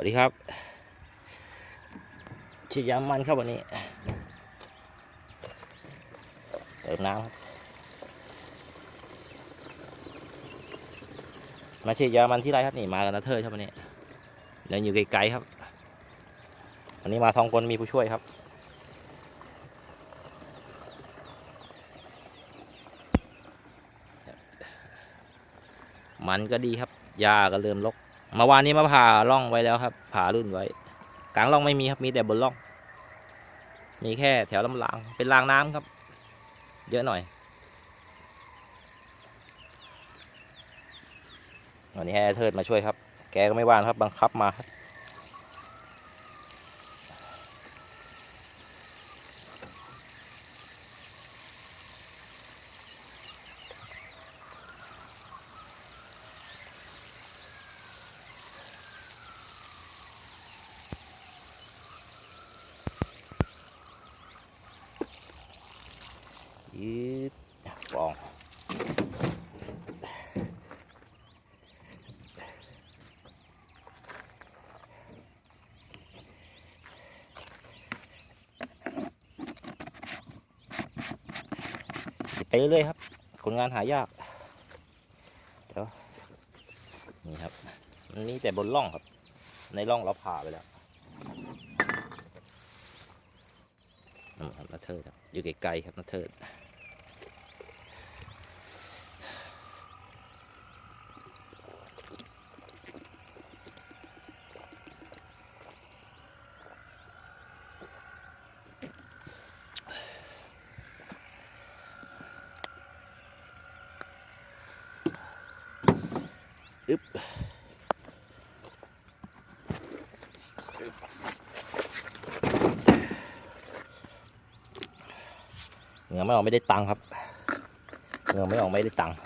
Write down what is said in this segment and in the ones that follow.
วัสดีครับฉีดยามันครับวันนี้ เติมน้ำครับมาฉีดยามันที่ไรครับนี่มากันนะเธอครับวันนี้เดินอยู่ไกลๆครับ วันนี้มาทองกลมีผู้ช่วยครับมันก็ดีครับหญ้าก็เริ่มรก มื่อวานนี้มาผ่าร่องไว้แล้วครับ ผ่ารุ่นไว้ กลางร่องไม่มีครับมีแต่บนร่อง มีแค่แถวลำรางเป็นรางน้ำครับ เยอะหน่อยวันนี้ให้เทิดมาช่วยครับ แกก็ไม่ว่างครับบังคับมาครับ ยืดฟอง ไปเรื่อยๆครับคนงานหายาก เดี๋ยวนี่ครับมันมีแต่บนร่องครับ ในร่องเราผ่าไปแล้วนั่นครับนาเทิดครับอยู่ไกลๆครับนาเทิด อึ๊บเหงื่อไม่ออกไม่ได้ตังค์ครับเหงื่อไม่ออกไม่ได้ตังค์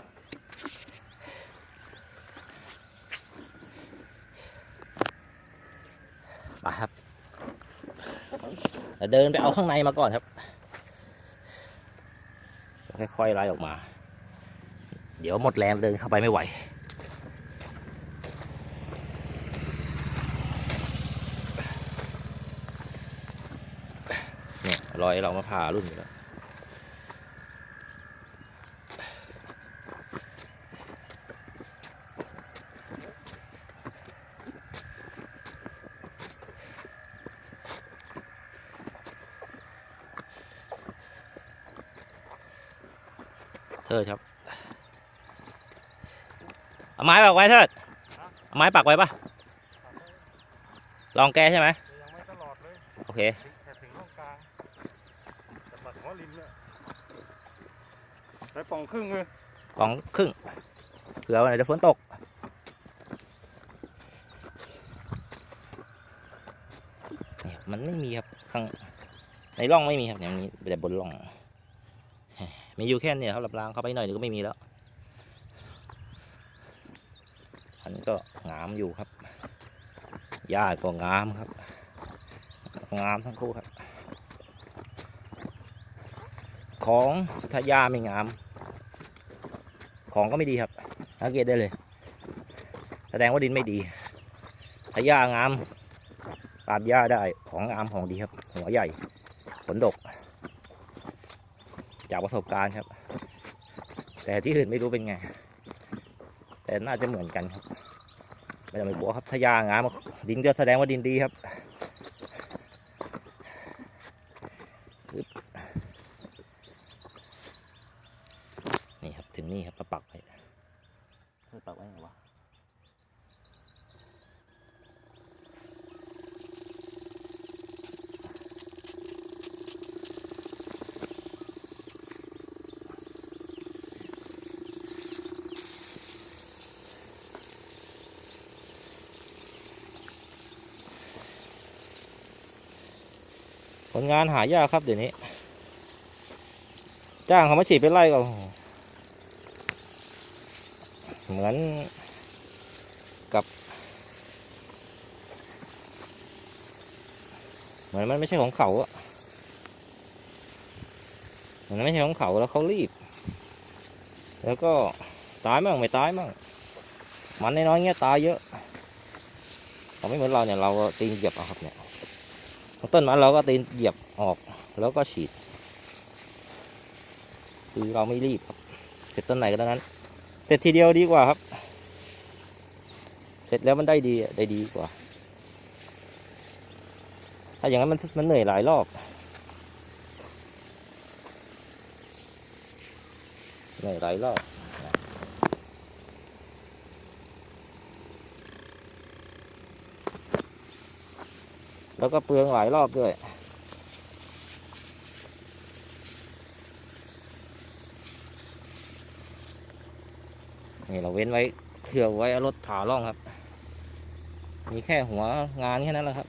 ไปครับเดินไปเอาข้างในมาก่อนครับ ค่อยๆไล่ออกมา เดี๋ยวหมดแรงเดินเข้าไปไม่ไหว เนี่ย รอยเรามาผ่ารุ่นอยู่แล้วเธอครับเอาไม้ปักไว้เถิดเอาไม้ปักไว้ปะลองแกใช่ไหมยังไม่ตลอดเลยโอเค ถึงแค่ถึงร่องกลาง แต่ปัดหัวริมเนี่ยได้ป่องครึ่งเลยสองครึ่งเผื่อวันไหนจะฝนตกเนี่ยมันไม่มีครับข้างในร่องไม่มีครับเนี่ยมีแต่บนร่องมีอยู่แค่เนี่ยครับลำรางเข้าไปหน่อยเดี๋ยวก็ไม่มีแล้วอันนี้ก็งามอยู่ครับหญ้าก็งามครับงามทั้งคู่ครับ ของถ้าหญ้าไม่งาม ของก็ไม่ดีครับสังเกตได้เลย แสดงว่าดินไม่ดีถ้าหญ้างามปาดหญ้าได้ของงามของดีครับ หัวใหญ่ผลดก จากประสบการณ์ครับ แต่ที่อื่นไม่รู้เป็นไง แต่น่าจะเหมือนกันครับไม่ต้องไปกลัวครับถ้าหญ้างามดินก็แสดงว่าดินดีครับนี่ครับ ถึงนี่ครับมาปักไว้เฮ้ยปักไว้ไงวะ คนงานหายากครับเดี๋ยวนี้ จ้างเขามาฉีดเป็นไร่ก็เหมือนกับ เหมือนมันไม่ใช่ของเขาอะเหมือนมันไม่ใช่ของเขาแล้วเขารีบ แล้วก็ตายมั่งไม่ตายมั่งมันน้อยๆเงี้ยตายเยอะของไม่เหมือนเราเนี่ยเราตีนเหยียบเอาครับเนี่ย ต้นมันเราก็ตีนเหยียบออกแล้วก็ฉีด คือเราไม่รีบครับ เสร็จต้นไหนก็ต้นนั้น เสร็จทีเดียวดีกว่าครับ เสร็จแล้วมันได้ดีได้ดีกว่า ถ้าอย่างนั้นมันมันเหนื่อยหลายรอบเหนื่อยหลายรอบ แล้วก็เปลืองหลายรอบด้วย นี่เราเว้นไว้เผื่อไว้อรถผ่าร่องครับ มีแค่หัวงานแค่นั้นแหละครับ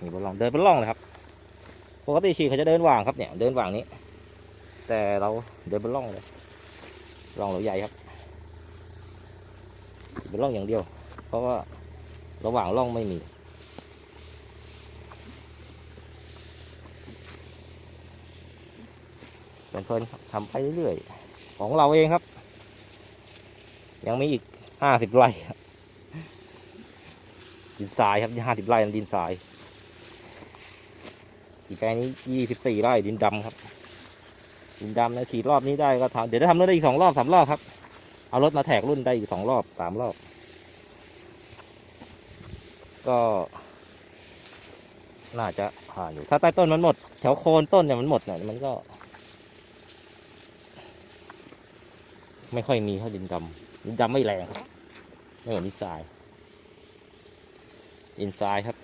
นี่บนร่องเดินบนร่องเลยครับปกติฉีเขาจะเดินว่างครับเนี่ยเดินว่างนี้ แต่เราเดินบนร่องเลยร่องเราใหญ่ครับเป็นร่องอย่างเดียว เพราะว่าระหว่างร่องไม่มี เพลินทำไปเรื่อยๆ ของเราเองครับ ยังมีอีกห้าสิบไร่ดินทรายครับห้าสิบไร่นั้นดินทราย อีกแปลงนี้ยี่สิบสี่ไร่ดินดำครับ ดินดำนะฉีดรอบนี้ได้ก็ทำเดี๋ยวจะทำได้อีกสองรอบสามรอบครับ เอารถมาแทกรุ่นได้อีกสองรอบสามรอบ ก็น่าจะผ่านอยู่ ถ้าใต้ต้นมันหมด แถวโคนต้นเนี่ยมันหมดเนี่ยมันก็ ไม่ค่อยมีเท่าดินดำดินดำไม่แรงครับไม่เหมือนดินทรายดินทรายครับ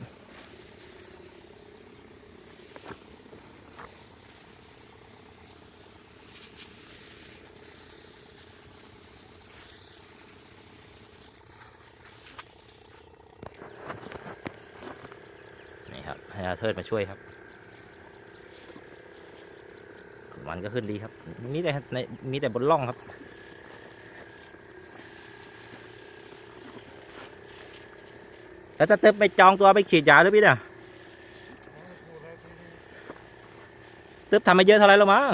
นี่ครับให้อาเทิดมาช่วยครับมันก็ขึ้นดีครับ มีแต่ในมีแต่บนร่องครับ แล้วจะเติบไปจองตัวไปขีดยาหรือพี่เนี่ยตึ๊บทำมาเยอะเท่าไรแล้วมั้ง